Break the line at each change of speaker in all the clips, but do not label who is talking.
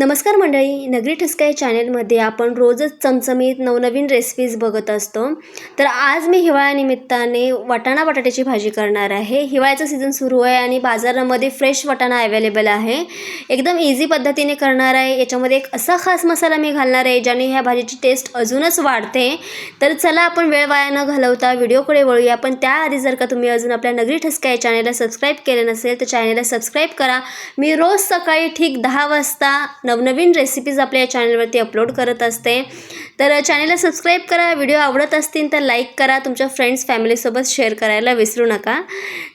नमस्कार मंडळी नगरी ठसका या चॅनेलमध्ये आपण रोजच चमचमीत नवनवीन रेसिपीज बघत असतो. तर आज मी हिवाळ्यानिमित्ताने वाटाणा बटाट्याची भाजी करणार आहे. हिवाळ्याचं सीझन सुरू आहे आणि बाजारामध्ये फ्रेश वाटाणा अवेलेबल आहे. एकदम इझी पद्धतीने करणार आहे. याच्यामध्ये एक असा खास मसाला मी घालणार आहे ज्याने ह्या भाजीची टेस्ट अजूनच वाढते. तर चला आपण वेळ वाया न घालवता व्हिडिओकडे वळूया. पण त्याआधी जर का तुम्ही अजून आपल्या नगरी ठसका या चॅनेलला सबस्क्राईब केले नसेल तर चॅनेलला सबस्क्राईब करा. मी रोज सकाळी ठीक दहा वाजता नवनवीन रेसिपीज आपल्या या चॅनलवरती अपलोड करत असते. तर चॅनलला सबस्क्राईब करा व्हिडिओ आवडत असतील तर लाईक करा तुमच्या फ्रेंड्स फॅमिलीसोबत शेअर करायला विसरू नका.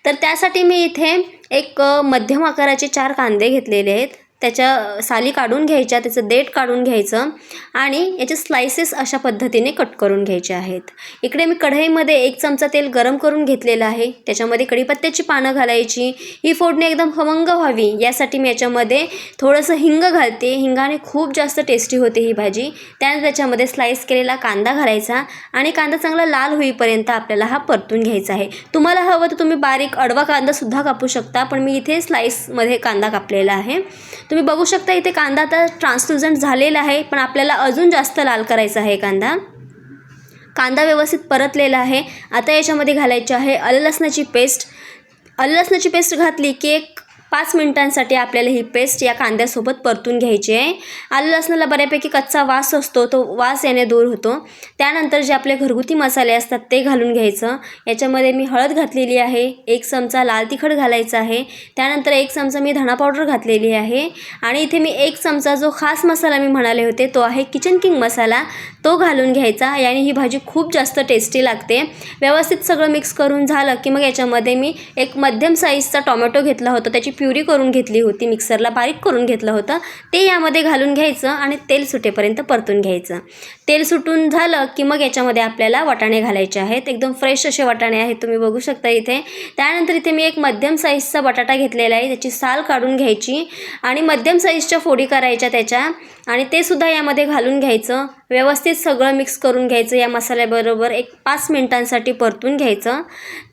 तर त्यासाठी मी इथे एक मध्यम आकाराचे चार कांदे घेतलेले आहेत. त्याच्या साली काढून घ्यायच्या त्याचं देठ काढून घ्यायचं आणि याचे स्लायसेस अशा पद्धतीने कट करून घ्यायचे आहेत. इकडे मी कढईमध्ये एक चमचा तेल गरम करून घेतलेलं आहे. त्याच्यामध्ये कढीपत्त्याची पानं घालायची. ही फोडणी एकदम खमंग व्हावी यासाठी मी याच्यामध्ये थोडंसं हिंग घालते. हिंगाने खूप जास्त टेस्टी होते ही भाजी. त्यानंतर त्याच्यामध्ये स्लाईस केलेला कांदा घालायचा आणि कांदा चांगला लाल होईपर्यंत आपल्याला हा परतून घ्यायचा आहे. तुम्हाला हवं तर तुम्ही बारीक अडवा कांदासुद्धा कापू शकता पण मी इथे स्लाईसमध्ये कांदा कापलेला आहे. तुम्ही बघू शकता इथे कांदा आता ट्रान्सलुजंट झालेला आहे पण आपल्याला अजून जास्त लाल करायचा आहे कांदा. कांदा व्यवस्थित परतलेला आहे. आता याच्यामध्ये घालायची आहे आलं लसणाची पेस्ट आलं लसणाची पेस्ट घातली की एक पाच मिनिटांसाठी आपल्याला ही पेस्ट या कांद्यासोबत परतून घ्यायची आहे. आलं लसणाला बऱ्यापैकी कच्चा वास असतो तो वास याने दूर होतो. त्यानंतर जे आपले घरगुती मसाले असतात ते घालून घ्यायचं. याच्यामध्ये मी हळद घातलेली आहे एक चमचा लाल तिखट घालायचा आहे. त्यानंतर एक चमचा मी धणा पावडर घातलेली आहे. आणि इथे मी एक चमचा जो खास मसाला मी म्हणाले होते तो आहे किचन किंग मसाला. तो घालून घ्यायचा. याने ही भाजी खूप जास्त टेस्टी लागते. व्यवस्थित सगळं मिक्स करून झालं की मग याच्यामध्ये मी एक मध्यम साईजचा टोमॅटो घेतला होता. त्याची प्युरी करून घेतली होती मिक्सरला बारीक करून घेतलं होतं. ते यामध्ये घालून घ्यायचं आणि तेल सुटेपर्यंत परतून घ्यायचं. तेल सुटून झालं की मग याच्यामध्ये आपल्याला वाटाणे घालायचे आहेत. एकदम फ्रेश असे वाटाणे आहेत तुम्ही बघू शकता इथे. त्यानंतर इथे मी एक मध्यम साईजचा बटाटा घेतलेला आहे. त्याची साल काढून घ्यायची आणि मध्यम साईजच्या फोडी करायच्या त्याच्या. आणि ते सुद्धा यामध्ये घालून घ्यायचं. व्यवस्थित सगळं मिक्स करून घ्यायचं या मसाल्याबरोबर एक पाच मिनिटांसाठी परतून घ्यायचं.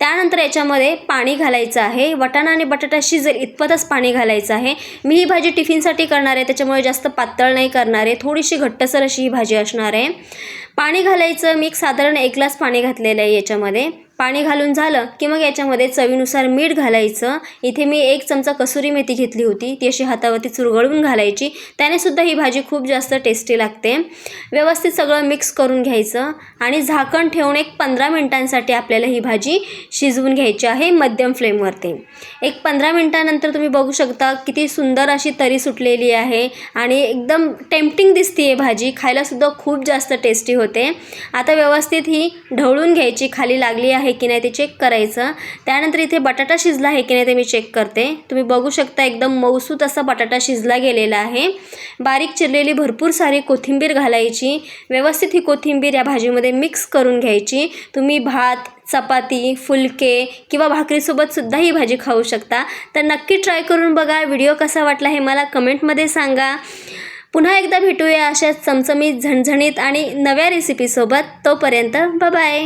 त्यानंतर याच्यामध्ये पाणी घालायचं आहे. वटाणा आणि बटाटा शिजेल इतपतच पाणी घालायचं आहे मी ही भाजी टिफिनसाठी करणार आहे त्याच्यामुळे जास्त पातळ नाही करणार आहे. थोडीशी घट्टसर अशी ही भाजी असणार आहे. पाणी घालायचं मी एक साधारण एक ग्लास पाणी घातलेलं आहे याच्यामध्ये. पाणी घालून झालं की मग याच्यामध्ये चवीनुसार मीठ घालायचं. इथे मी एक चमचा कसुरी मेथी घेतली होती. ती अशी हातावरती चुरगळून घालायची. त्याने सुद्धा ही भाजी खूप जास्त टेस्टी लागते. व्यवस्थित सगळं मिक्स करून घ्यायचं आणि झाकण ठेवून एक पंधरा मिनिटांसाठी आपल्याला ही भाजी शिजवून घ्यायची आहे मध्यम फ्लेमवरती. एक पंधरा मिनिटानंतर तुम्ही बघू शकता किती सुंदर अशी तरी सुटलेली आहे आणि एकदम टेम्पटिंग दिसते आहे भाजी. खायलासुद्धा खूप जास्त टेस्टी होते. आता व्यवस्थित ही ढवळून घ्यायची. खाली लागली आहे की नाही ते चेक करायचं. त्यानंतर इथे बटाटा शिजला आहे की नाही ते मी चेक करते. तुम्ही बघू शकता एकदम मऊसूत असा बटाटा शिजला गेलेला आहे. बारीक चिरलेली भरपूर सारी कोथिंबीर घालायची. व्यवस्थित ही कोथिंबीर या भाजीमध्ये मिक्स करून घ्यायची. तुम्ही भात चपाती फुलके किंवा भाकरीसोबत सुद्धा ही भाजी खाऊ शकता. तर नक्की ट्राय करून बघा. व्हिडिओ कसा वाटला हे मला कमेंटमध्ये सांगा. पुन्हा एकदा भेटूया अशा चमचमीत झणझणीत आणि नव्या रेसिपीसोबत तोपर्यंत बाय